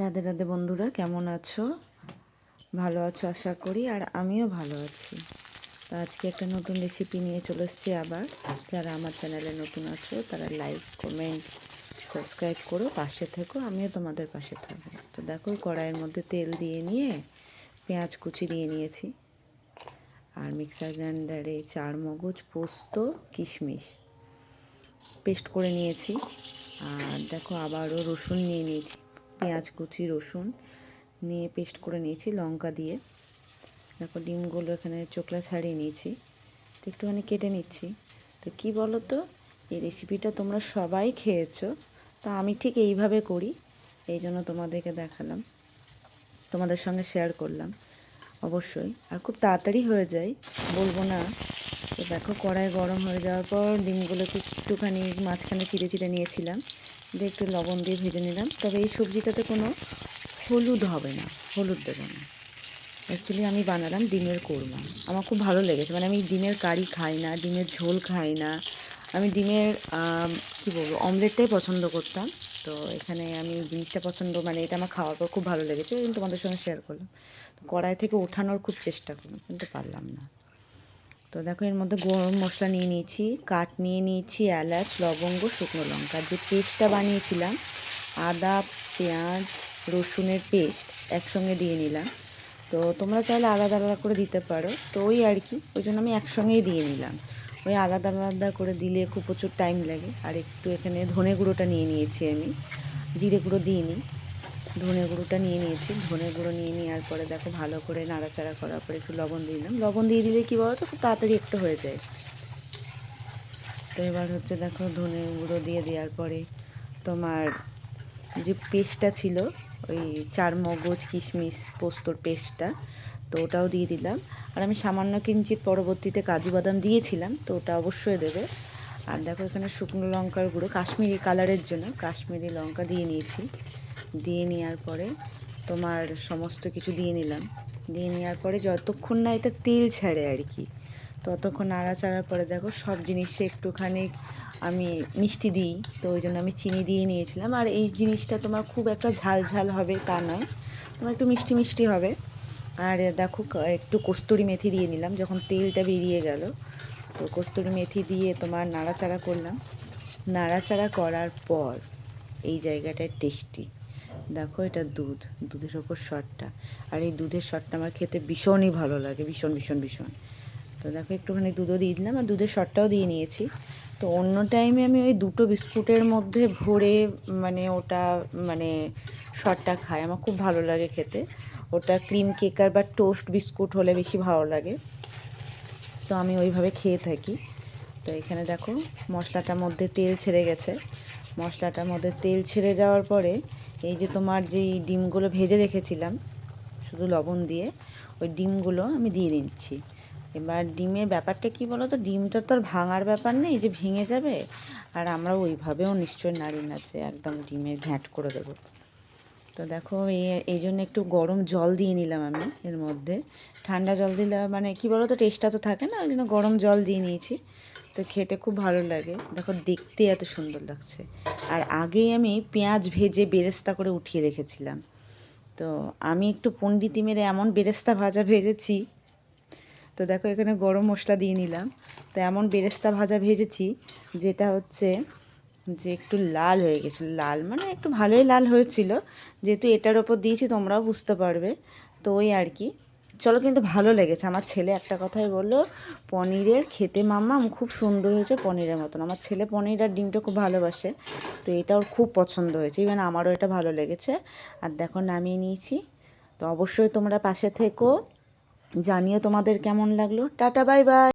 রাধে রাধে বন্ধুরা, কেমন আছো? ভালো আছো আশা করি, আর আমিও ভালো আছি। তো আজকে একটা নতুন রেসিপি নিয়ে চলে এসেছি আবার। যারা আমার চ্যানেলে নতুন আছো, তারা লাইক কমেন্ট সাবস্ক্রাইব করো, পাশে থেকো, আমিও তোমাদের পাশে থাকব। তো দেখো, কড়াইয়ের মধ্যে তেল দিয়ে নিয়ে পেঁয়াজ কুচি দিয়ে নিয়েছি। আর মিক্সার গ্রাইন্ডারে চার মগজ পোস্ত, কিশমিশ পেস্ট করে নিয়েছি। আর দেখো, আবারও রসুন নিয়ে নিয়েছি। পেঁয়াজ, কুচি, রসুন নিয়ে পেস্ট করে নিয়েছি, লঙ্কা দিয়ে। দেখো ডিমগুলো এখানে চোখলা ছাড়িয়ে নিয়েছি। তো একটুখানি কেটে নিচ্ছি। তো কি বলো তো এই রেসিপিটা তোমরা সবাই খেয়েছো, তো আমি ঠিক এইভাবে করি, এই জন্য তোমাদেরকে দেখালাম। তোমাদের সঙ্গে শেয়ার করলাম, অবশ্যই। আর খুব তাড়াতাড়ি হয়ে যায়, বলব না। তো দেখো কড়াই গরম হয়ে যাওয়ার পর ডিমগুলোকে একটুখানি মাঝখানে চিড়ে চিড়ে নিয়েছিলাম। দিয়ে একটু লবণ দিয়ে ভেজে নিলাম। তবে এই সবজিটাতে কোনো হলুদ হবে না, হলুদ দেবো না। অ্যাকচুয়ালি আমি বানালাম ডিমের কোরমা। আমার খুব ভালো লেগেছে। মানে আমি ডিমের কারি খাই না, ডিমের ঝোল খাই না। আমি ডিমের কী বলব, অমলেটটাই পছন্দ করতাম। তো এখানে আমি জিনিসটা পছন্দ মানে এটা আমার খাওয়ার পর খুব ভালো লেগেছে। জন্য তোমাদের সঙ্গে শেয়ার করলাম। কড়াই থেকে ওঠানোর খুব চেষ্টা করলাম, কিন্তু পারলাম না। তো দেখো, এর মধ্যে গরম মশলা নিয়ে নিয়েছি, কাঠ নিয়ে নিয়েছি, এলাচ, লবঙ্গ, শুকনো লঙ্কা। যে পেস্টটা বানিয়েছিলাম, আদা, পেঁয়াজ, রসুনের পেস্ট একসঙ্গে দিয়ে নিলাম। তো তোমরা চাইলে আলাদা আলাদা করে দিতে পারো। তো ওই আর কি, ওই জন্য আমি একসঙ্গেই দিয়ে নিলাম। ওই আলাদা আলাদা করে দিলে খুব প্রচুর টাইম লাগে। আর একটু এখানে ধনে গুঁড়োটা নিয়ে নিয়েছি আমি। জিরে গুঁড়ো দিইনি। ধনে গুঁড়োটা নিয়ে নিয়েছি। ধনে গুঁড়ো নিয়ে নেওয়ার পরে দেখো ভালো করে নাড়াচাড়া করার পরে একটু লবণ দিয়ে দিলাম। লবণ দিয়ে দিলে কী বলো তো খুব তাড়াতাড়ি একটু হয়ে যায়। তো এবার হচ্ছে দেখো ধনে গুঁড়ো দিয়ে দেওয়ার পরে তোমার যে পেস্টটা ছিল, ওই চার মগজ কিশমিশ পোস্তর পেস্টটা, তো ওটাও দিয়ে দিলাম। আর আমি সামান্য কিঞ্চিত পরবর্তীতে কাজু বাদাম দিয়েছিলাম, তো ওটা অবশ্যই দেবে। আর দেখো এখানে শুকনো লঙ্কার গুঁড়ো, কাশ্মীরি কালারের জন্য কাশ্মীরি লঙ্কা দিয়ে নিয়েছি। দিয়ে নেওয়ার পরে তোমার সমস্ত কিছু দিয়ে নিলাম। দিয়ে নেওয়ার পরে যতক্ষণ না এটা তেল ছাড়ে আর কি, ততক্ষণ নাড়াচাড়ার পরে দেখো সব জিনিসে একটুখানি আমি মিষ্টি দিই, তো ওই জন্য আমি চিনি দিয়ে নিয়েছিলাম। আর এই জিনিসটা তোমার খুব একটা ঝাল ঝাল হবে তা নয়, তোমার একটু মিষ্টি মিষ্টি হবে। আর দেখো একটু কস্তুরি মেথি দিয়ে নিলাম, যখন তেলটা বেরিয়ে গেল, তো কস্তুরি মেথি দিয়ে তোমার নাড়াচাড়া করলাম। নাড়াচাড়া করার পর এই জায়গাটায় টেস্টি। দেখো এটা দুধ, দুধের ওপর শটটা। আর এই দুধের শটটা আমার খেতে ভীষণই ভালো লাগে, ভীষণ ভীষণ ভীষণ। তো দেখো একটুখানি দুধও দিয়ে দিলাম, আর দুধের শটটাও দিয়ে নিয়েছি। তো অন্য টাইমে আমি ওই দুটো বিস্কুটের মধ্যে ভরে মানে ওটা মানে শটটা খাই। আমার খুব ভালো লাগে খেতে। ওটা ক্রিম কেকার বা টোস্ট বিস্কুট হলে বেশি ভালো লাগে। তো আমি ওইভাবে খেয়ে থাকি। তো এখানে দেখো মশলাটার মধ্যে তেল ছেড়ে গেছে। মশলাটার মধ্যে তেল ছেড়ে যাওয়ার পরে এই যে তোমার যেই ডিমগুলো ভেজে রেখেছিলাম, শুধু লবণ দিয়ে, ওই ডিমগুলো আমি দিয়ে দিচ্ছি। এবার ডিমের ব্যাপারটা কি বলো তো ডিমটা তো আর ভাঙার ব্যাপার নেই যে ভেঙে যাবে, আর আমরা ওইভাবেও নিশ্চয় নাড়ি নাচে একদম ডিমের ঘ্যাঁট করে দেবো। তো দেখো এই এই জন্য একটু গরম জল দিয়ে নিলাম আমি এর মধ্যে। ঠান্ডা জল দিলে মানে কি বলো তো টেস্টটা তো থাকে না, ওই জন্য গরম জল দিয়ে নিয়েছি। তো খেতে খুব ভালো লাগে। দেখো, দেখতে এত সুন্দর লাগছে। আর আগেই আমি পেঁয়াজ ভেজে বেরেস্তা করে উঠিয়ে রেখেছিলাম। তো আমি একটু পন্ডিতি মেরে এমন বেরেস্তা ভাজা ভেজেছি, তো দেখো এখানে গরম মশলা দিয়ে নিলাম। তো এমন বেরেস্তা ভাজা ভেজেছি যেটা হচ্ছে যে একটু লাল হয়ে গেছিল লাল মানে একটু ভালোই লাল হয়েছিল, যেহেতু এটার ওপর দিয়েছি তোমরাও বুঝতে পারবে। তো ওই আর কি। চলো কিন্তু ভালো লেগেছে। আমার ছেলে একটা কথাই বলল, পনিরের খেতে মাম্মা খুব সুন্দর হয়েছে পনিরের মতন। আমার ছেলে পনির আর ডিমটা খুব ভালোবাসে, তো এটা ওর খুব পছন্দ হয়েছে। ইভেন আমারও এটা ভালো লেগেছে। আর দেখো, নামিয়ে নিয়েছি। তো অবশ্যই তোমরা পাশে থেকো। জানিও তোমাদের কেমন লাগল। Tata, bye bye.